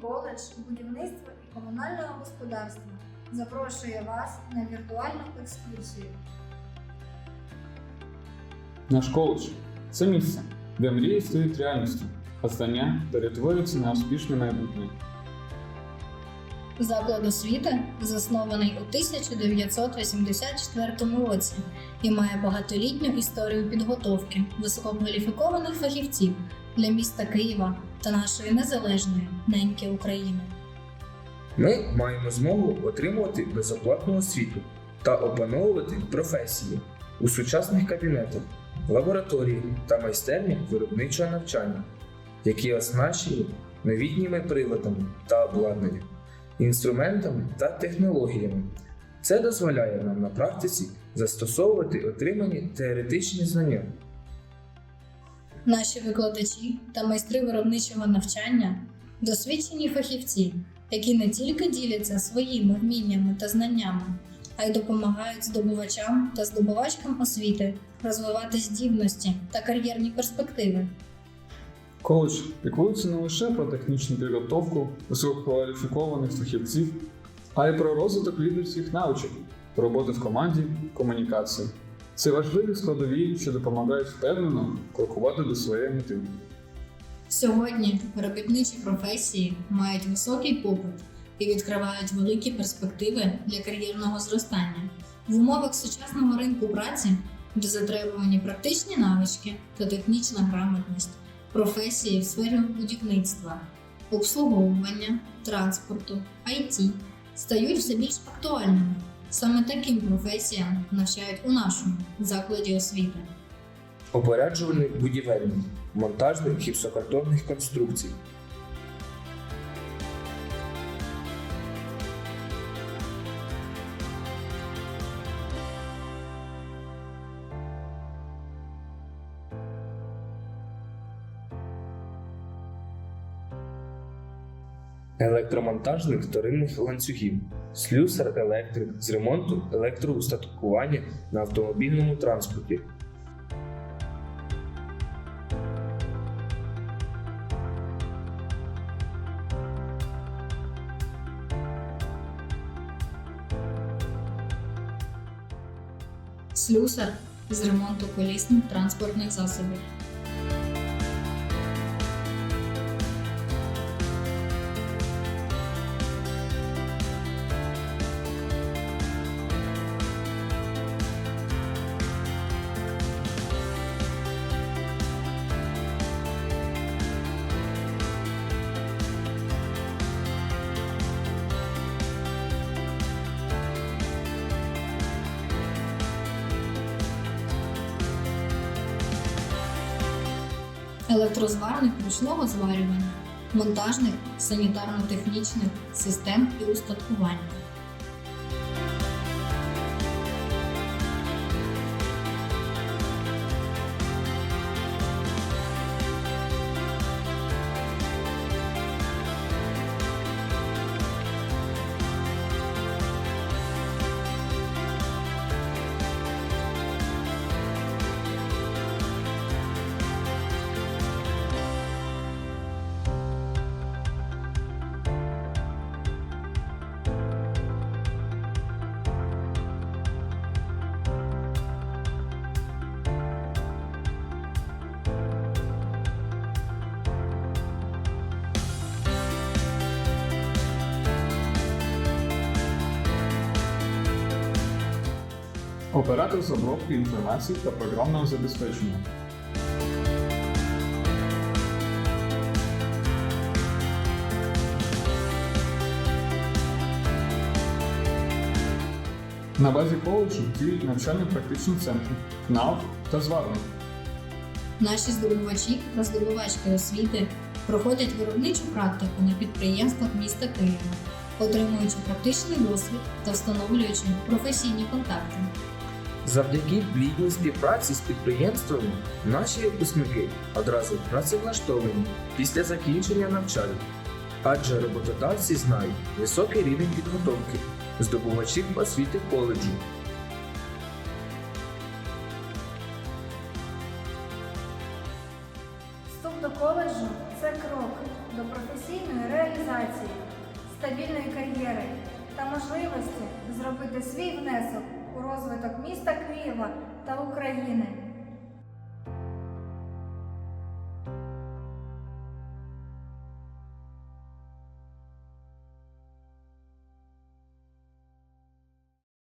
коледж будівництва і комунального господарства запрошує вас на віртуальну екскурсію. Наш коледж це місце, де мрії стають реальністю, а знання перетворюються на успішне майбутнє. Заклад освіти заснований у 1984 році і має багатолітню історію підготовки висококваліфікованих фахівців для міста Києва та нашої незалежної неньки України. Ми маємо змогу отримувати безоплатну освіту та опановувати професії у сучасних кабінетах, лабораторії та майстернях виробничого навчання, які оснащені новітніми приладами та обладнанням, інструментами та технологіями. Це дозволяє нам на практиці застосовувати отримані теоретичні знання. Наші викладачі та майстри виробничого навчання досвідчені фахівці, які не тільки діляться своїми вміннями та знаннями, а й допомагають здобувачам та здобувачкам освіти розвивати здібності та кар'єрні перспективи. Коледж піклується не лише про технічну підготовку висококваліфікованих фахівців, а й про розвиток лідерських навичок, роботи в команді, комунікації. Це важливі складові, що допомагають впевнено крокувати до своєї мети. Сьогодні робітничі професії мають високий попит і відкривають великі перспективи для кар'єрного зростання в умовах сучасного ринку праці, де затребувані практичні навички та технічна грамотність, професії в сфері будівництва, обслуговування, транспорту, IT стають все більш актуальними. Саме таким професіям навчають у нашому закладі освіти. Опоряджувальний будівельник, монтажник гіпсокартонних конструкцій, електромонтажник вторинних ланцюгів, слюсар електрик з ремонту електроустаткування на автомобільному транспорті, Слюсар з ремонту колісних транспортних засобів. Електрозварник ручного зварювання, монтажних санітарно-технічних систем і устаткування. Оператор з обробки інформації та програмного забезпечення. На базі коледжу діють навчально-практичні центри, КНАУ та зварник. Наші здобувачі та здобувачки освіти проходять виробничу практику на підприємствах міста Києва, отримуючи практичний досвід та встановлюючи професійні контакти. Завдяки плідній співпраці з підприємствами наші випускники одразу працевлаштовані після закінчення навчання, адже роботодавці знають високий рівень підготовки здобувачів освіти коледжу. Вступна до коледжу це крок до професійної реалізації, стабільної кар'єри та можливості зробити свій внесок розвиток міста Києва та України.